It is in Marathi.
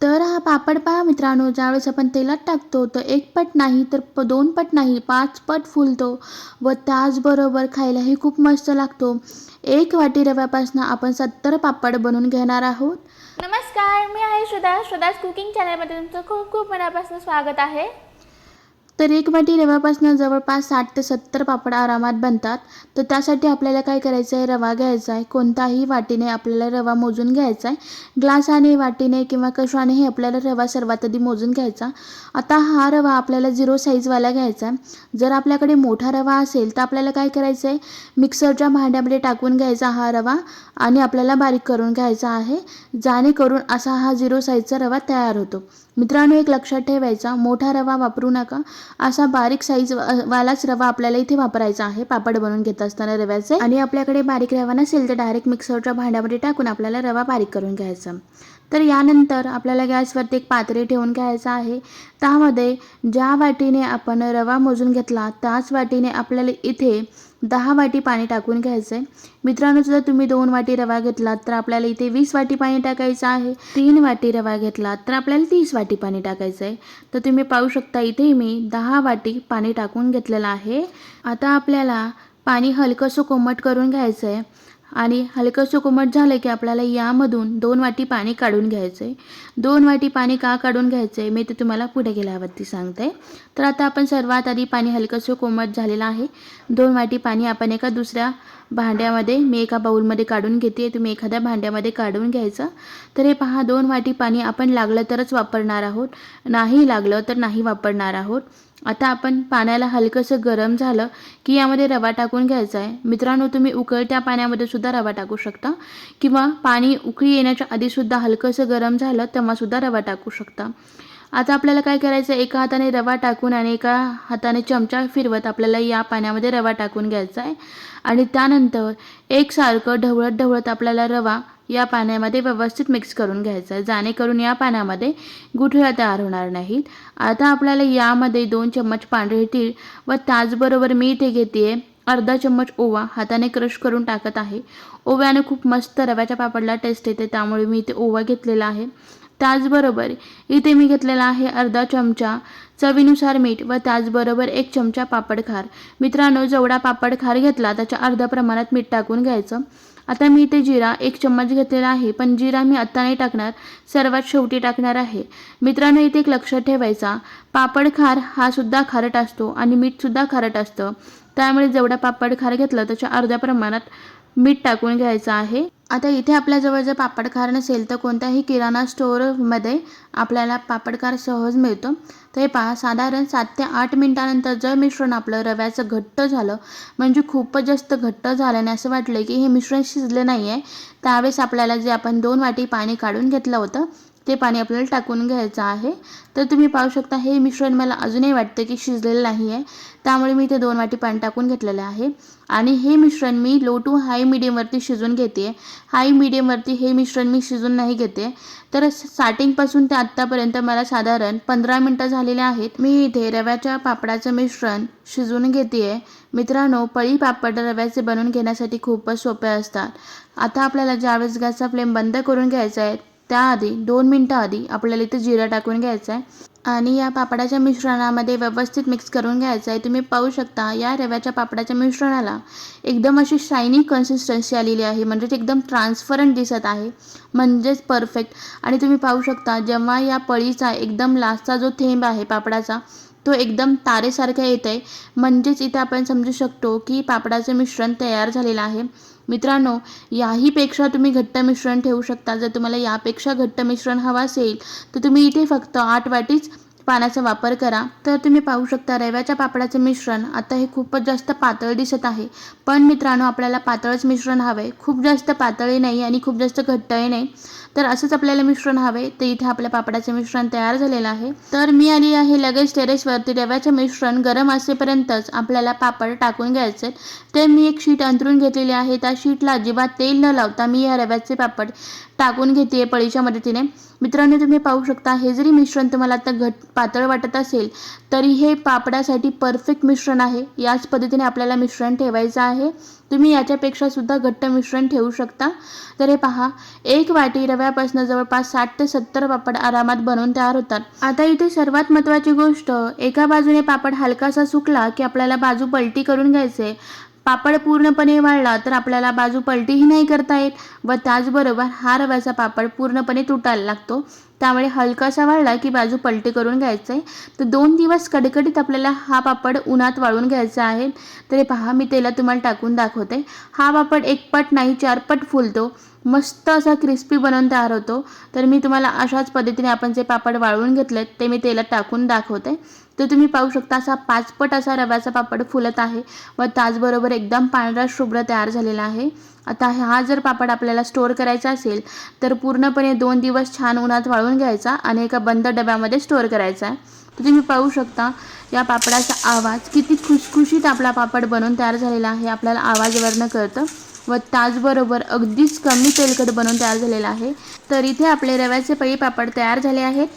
तर हा पापड पहा मित्रांनो ज्यावेळेस आपण तेलात टाकतो तर एक पट नाही तर प दोन पट नाही पाच पट फुलतो व त्याचबरोबर खायलाही खूप मस्त लागतो. एक वाटी रव्यापासून आपण सत्तर पापड बनवून घेणार आहोत. नमस्कार मी आहे श्रद्धा श्रद्धाच कुकिंग चॅनलमध्ये तुमचं खूप खूप मनापासून स्वागत आहे. तर एक वाटी रव्यापासून जवळपास साठ ते सत्तर पापड आरामात बनतात. तर त्यासाठी आपल्याला काय करायचं आहे रवा घ्यायचा आहे कोणताही वाटीने आपल्याला रवा मोजून घ्यायचा आहे ग्लासाने वाटीने किंवा कशाने हे आपल्याला रवा सर्वात आधी मोजून घ्यायचा. आता हा रवा आपल्याला झिरो साईजवाला घ्यायचा आहे जर आपल्याकडे मोठा रवा असेल तर आपल्याला काय करायचं आहे मिक्सरच्या भांड्यामध्ये टाकून घ्यायचा हा रवा आणि आपल्याला बारीक करून घ्यायचा आहे. जाणेकरून असा हा झिरो साईजचा रवा तयार होतो. मित्रांनो एक लक्षात ठेवायचा मोठा रवा वापरू नका. असा बारीक साईज वालाच रवा आपल्याला इथे वापरायचा आहे. पापड बनवून घेत असताना रव्याचे. आणि आपल्याकडे बारीक रवा नसेल तर डायरेक्ट मिक्सरच्या भांड्यामध्ये टाकून आपल्याला रवा बारीक करून घ्यायचा. तर यानंतर आपल्याला गॅसवरती एक पातळी ठेवून घ्यायचं आहे. त्यामध्ये ज्या वाटीने आपण रवा मोजून घेतला त्याच वाटीने आपल्याला इथे दहा वाटी पाणी टाकून घ्यायचं आहे मित्रांनो जर तुम्ही दोन वाटी रवा घेतलात तर आपल्याला इथे वीस वाटी पाणी टाकायचं आहे. तीन वाटी रवा घेतलात तर आपल्याला तीस वाटी पाणी टाकायचं आहे तर तुम्ही पाहू शकता इथे मी दहा वाटी पाणी टाकून घेतलेलं आहे. आता आपल्याला पाणी हलकंसं कोमट करून घ्यायचं आहे आणि हलकंसं कोमट झालं की आपल्याला यामधून दोन वाटी पाणी काढून घ्यायचं आहे दोन वाटी पाणी का काढून घ्यायचं आहे मी ते तुम्हाला पुढे गेल्यावरती सांगते. तर आता आपण सर्वात आधी पाणी हलकंसं कोमट झालेलं आहे. दोन वाटी पाणी आपण एका दुसऱ्या भांड्यामध्ये मी एका बाऊलमध्ये काढून घेते तुम्ही एखाद्या भांड्यामध्ये काढून घ्यायचं. तर हे पहा दोन वाटी पाणी आपण लागलं तरच वापरणार आहोत. नाही लागलं तर नाही वापरणार आहोत. आता आपण पाण्याला हलकंसं गरम झालं की यामध्ये रवा टाकून घ्यायचा आहे. मित्रांनो तुम्ही उकळत्या पाण्यामध्ये सुद्धा रवा टाकू शकता किंवा पाणी उकळी येण्याच्या आधीसुद्धा हलकंसं गरम झालं तेव्हासुद्धा रवा टाकू शकता. आता आपल्याला काय करायचं एका हाताने रवा टाकून आणि एका हाताने चमचा फिरवत आपल्याला या पाण्यामध्ये रवा टाकून घ्यायचा आहे. आणि त्यानंतर एकसारखं ढवळत ढवळत आपल्याला रवा या पाण्यामध्ये व्यवस्थित मिक्स करून घ्यायचं. आहे जेणेकरून या पाण्यामध्ये गुठळ्या तयार होणार नाहीत. आता आपल्याला यामध्ये दोन चम्मच पांढरे तीळ व त्याचबरोबर मी इथे घेते अर्धा चम्मच ओवा. हाताने क्रश करून टाकत आहे. ओव्याने खूप मस्त रव्याच्या पापडला टेस्ट येते त्यामुळे मी इथे ओवा घेतलेला आहे. त्याचबरोबर इथे मी घेतलेला आहे अर्धा चमचा चवीनुसार मीठ व त्याचबरोबर एक चमचा पापड खार मित्रांनो जेवढा पापड खार घेतला त्याच्या अर्ध्या प्रमाणात मीठ टाकून घ्यायचं. आता मी इथे जिरा एक चम्मच घेतलेला आहे पण जिरा मी आत्ता नाही टाकणार सर्वात शेवटी टाकणार आहे. मित्रांनो इथे एक लक्षात ठेवायचा. पापड खार हा सुद्धा खारट असतो आणि मीठसुद्धा खारट असतं. त्यामुळे जेवढा पापड खार घेतला त्याच्या अर्ध्या प्रमाणात मीठ टाकून घ्यायचं आहे. आता इथे आपल्याजवळ जर पापडकार नसेल तर कोणत्याही किराणा स्टोअरमध्ये आपल्याला पापडकार सहज मिळतो. तर हे पहा साधारण सात ते आठ मिनटानंतर जर मिश्रण आपलं रव्याचं घट्ट झालं म्हणजे खूपच जास्त घट्ट झाल्याने असं वाटलं की हे मिश्रण शिजलं नाही आहे त्यावेळेस आपल्याला जे आपण दोन वाटी पाणी काढून घेतलं होतं ते पाणी आपल्याला टाकून घ्यायचं आहे. तर तुम्ही पाहू शकता हे मिश्रण मला अजूनही वाटतं की शिजलेलं नाही आहे. त्यामुळे मी इथे दोन वाटी पाणी टाकून घेतलेलं आहे. आणि हे मिश्रण मी लो टू हाय मिडियमवरती शिजून घेते. हाय मिडियमवरती हे मिश्रण मी शिजून नाही घेते. तर स्टार्टिंगपासून ते आत्तापर्यंत मला साधारण पंधरा मिनटं झालेले आहेत. मी इथे रव्याच्या पापडाचं मिश्रण शिजवून घेते आहे मित्रांनो पळी पापड रव्याचे बनवून घेण्यासाठी खूपच सोपे असतात. आता आपल्याला ज्यावेळेस गॅसचा फ्लेम बंद करून घ्यायचा आहे त्याआधी दोन मिनटं आधी आपल्याला इथे जिरा टाकून घ्यायचा आहे. आणि या पापडाच्या मिश्रणामध्ये व्यवस्थित मिक्स करून घ्यायचं आहे. तुम्ही पाहू शकता या रव्याच्या पापडाच्या मिश्रणाला एकदम अशी शायनी कन्सिस्टन्सी आलेली आहे. म्हणजेच एकदम ट्रान्सफरंट दिसत आहे. म्हणजेच परफेक्ट आणि तुम्ही पाहू शकता जेव्हा या पळीचा एकदम लास्टचा जो थेंब आहे पापडाचा तो एकदम तारेसारखा येत आहे म्हणजेच इथे आपण समजू शकतो की पापडाचं मिश्रण तयार झालेलं आहे. मित्रांनो याहीपेक्षा तुम्ही घट्ट मिश्रण ठेवू शकता. जर तुम्हाला यापेक्षा घट्ट मिश्रण हवं असेल तर तुम्ही इथे फक्त आठ वाटीच पाण्याचा वापर करा. तर तुम्ही पाहू शकता रव्याच्या पापडाचं मिश्रण आता हे खूपच जास्त पातळ दिसत आहे. पण मित्रांनो आपल्याला पातळच मिश्रण हवं आहे खूप जास्त पातळी नाही आणि खूप जास्त घट्टही नाही. तर असंच आपल्याला मिश्रण हवे. तर इथे आपल्या पापडाचं मिश्रण तयार झालेलं आहे. तर मी आली आहे लगेच टेरेसवरती. रव्याचं मिश्रण गरम असेपर्यंतच आपल्याला पापड टाकून घ्यायचे तर मी एक शीट अंतरून घेतलेली आहे. त्या शीटला अजिबात तेल न लावता मी या रव्याचे पापड टाकून घेते पळीच्या मदतीने. मित्रांनो तुम्ही पाहू शकता हे जरी मिश्रण तुम्हाला आता घट पातळ वाटत असेल तरी हे पापडासाठी परफेक्ट मिश्रण आहे. याच पद्धतीने आपल्याला मिश्रण ठेवायचं आहे. तुम्ही याच्यापेक्षा सुद्धा घट्ट मिश्रण ठेवू शकता. तर हे पहा एक वाटी रव्यापासून जवळपास साठ ते सत्तर पापड आरामात बनवून तयार होतात. आता इथे सर्वात महत्त्वाची गोष्ट एका बाजूने पापड हलकासा सुकला की आपल्याला बाजू पलटी करून घ्यायचे पापड पूर्णपणे वाळला तर आपल्याला बाजू पलटीही नाही करता येत व त्याचबरोबर हा रव्याचा पापड पूर्णपणे तुटायला लागतो. त्यामुळे हलकासा वाळला की बाजू पलटी करून घ्यायचं आहे तर दोन दिवस कडकडीत आपल्याला हा पापड उन्हात वाळून घ्यायचा आहे. तरी पहा मी तेला तुम्हाला टाकून दाखवते. हा पापड एक पट नाही चार पट फुलतो. मस्त असा क्रिस्पी बनवून तयार होतो. तर मी तुम्हाला अशाच पद्धतीने आपण जे पापड वाळवून घेतलेत ते मी तेलात टाकून दाखवते. तर तुम्ही पाहू शकता असा पाचपट असा रव्याचा पापड फुलत आहे व त्याचबरोबर एकदम पांढरा शुभ्र तयार झालेला आहे. आता हा जर पापड आपल्याला स्टोअर करायचा असेल तर पूर्णपणे दोन दिवस छान उन्हात वाळून घ्यायचा आणि एका बंद डब्यामध्ये स्टोअर करायचा आहे. तर तुम्ही पाहू शकता या पापडाचा आवाज किती खुशखुशीत आपला पापड बनवून तयार झालेला आहे. आपल्याला आवाजवरनं कळतं व त्याचबरोबर अगदीच कमी तेलकट बनवून तयार झालेला आहे. तर इथे आपले रव्याचे पळी पापड तयार झाले आहेत.